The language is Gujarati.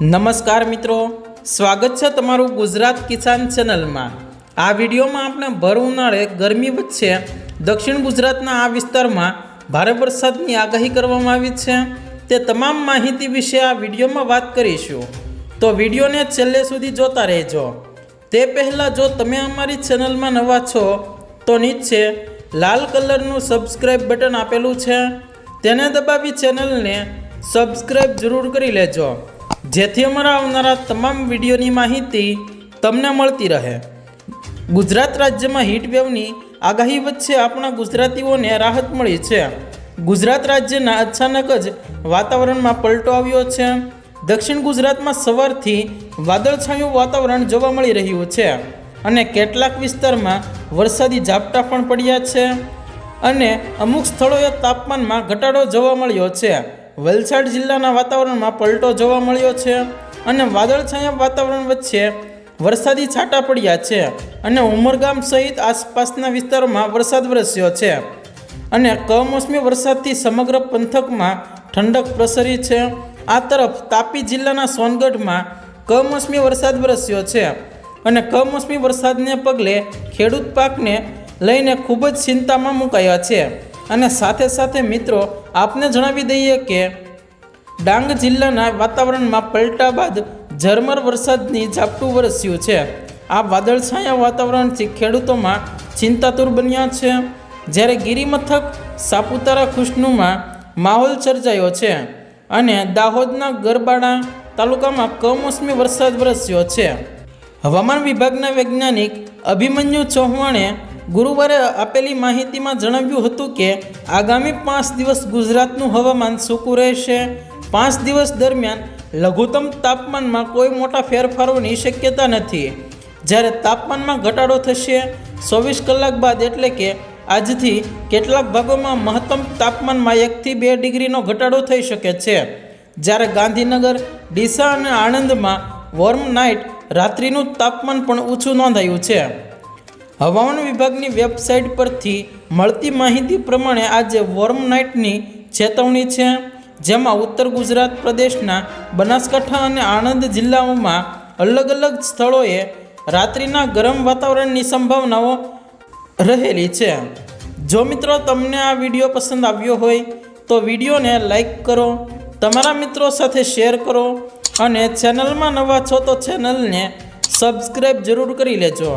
નમસ્કાર મિત્રો, સ્વાગત છે તમારું ગુજરાત કિસાન ચેનલમાં. આ વિડીયોમાં આપણે ભર ઉનાળે ગરમી વચ્ચે દક્ષિણ ગુજરાતના આ વિસ્તારમાં ભારે વરસાદની આગાહી કરવામાં આવી છે. તે તમામ માહિતી વિશે આ વિડીયોમાં વાત કરીશું. તો વિડીયોને છેલ્લે સુધી જોતા રહેજો. તે પહેલાં જો તમે અમારી ચેનલમાં નવા છો, તો નીચે લાલ કલરનું સબસ્ક્રાઈબ બટન આપેલું છે. તેને દબાવી ચેનલને સબસ્ક્રાઈબ જરૂર કરી લેજો. જેથી અમારા આવનારા તમામ વિડીયોની માહિતી તમને મળતી રહે. ગુજરાત રાજ્યમાં હીટવેવની આગાહી વચ્ચે આપણા ગુજરાતીઓને રાહત મળી છે. ગુજરાત રાજ્યના અચાનક જ વાતાવરણમાં પલટો આવ્યો છે. દક્ષિણ ગુજરાતમાં સવારથી વાદળછાયું વાતાવરણ જોવા મળી રહ્યું છે અને કેટલાક વિસ્તારમાં વરસાદી ઝાપટા પણ પડ્યા છે. અને અમુક સ્થળોએ તાપમાનમાં ઘટાડો જોવા મળ્યો છે. વલસાડ જિલ્લાના વાતાવરણમાં પલટો જોવા મળ્યો છે અને વાદળછાયા વાતાવરણ વચ્ચે વરસાદી છાંટા પડ્યા છે અને ઉમરગામ સહિત આસપાસના વિસ્તારોમાં વરસાદ વરસ્યો છે. અને કમોસમી વરસાદથી સમગ્ર પંથકમાં ઠંડક પ્રસરી છે. આ તરફ તાપી જિલ્લાના સોનગઢમાં કમોસમી વરસાદ વરસ્યો છે અને કમોસમી વરસાદને પગલે ખેડૂત પાકને લઈને ખૂબ જ ચિંતામાં મુકાયા છે. અને સાથે સાથે મિત્રો, આપને જણાવી દઈએ કે ડાંગ જિલ્લાના વાતાવરણમાં પલટા બાદ ઝરમર વરસાદની ઝાપટું વરસ્યું છે. આ વાદળછાયા વાતાવરણથી ખેડૂતોમાં ચિંતાતુર બન્યા છે. જ્યારે ગિરિમથક સાપુતારા ખુશનુમાં માહોલ સર્જાયો છે અને દાહોદના ગરબાડા તાલુકામાં કમોસમી વરસાદ વરસ્યો છે. હવામાન વિભાગના વૈજ્ઞાનિક અભિમન્યુ ચૌહાણે ગુરુવારે આપેલી માહિતીમાં જણાવ્યું હતું કે આગામી પાંચ દિવસ ગુજરાતનું હવામાન સૂકું રહેશે. પાંચ દિવસ દરમિયાન લઘુત્તમ તાપમાનમાં કોઈ મોટા ફેરફારોની શક્યતા નથી. જ્યારે તાપમાનમાં ઘટાડો થશે, ચોવીસ કલાક બાદ એટલે કે આજથી કેટલાક ભાગોમાં મહત્તમ તાપમાનમાં એકથી બે ડિગ્રીનો ઘટાડો થઈ શકે છે. જ્યારે ગાંધીનગર, ડીસા અને આણંદમાં વોર્મ નાઇટ રાત્રિનું તાપમાન પણ ઊંચું નોંધાયું છે. હવામાન વિભાગની વેબસાઇટ પરથી મળતી માહિતી પ્રમાણે આજે વોર્મ નાઇટની ચેતવણી છે, જેમાં ઉત્તર ગુજરાત પ્રદેશના બનાસકાંઠા અને આણંદ જિલ્લાઓમાં અલગ અલગ સ્થળોએ રાત્રિના ગરમ વાતાવરણની સંભાવનાઓ રહેલી છે. જો મિત્રો તમને આ વીડિયો પસંદ આવ્યો હોય, તો વિડીયોને લાઈક કરો, તમારા મિત્રો સાથે શેર કરો અને ચેનલમાં નવા છો તો ચેનલને સબસ્ક્રાઈબ જરૂર કરી લેજો.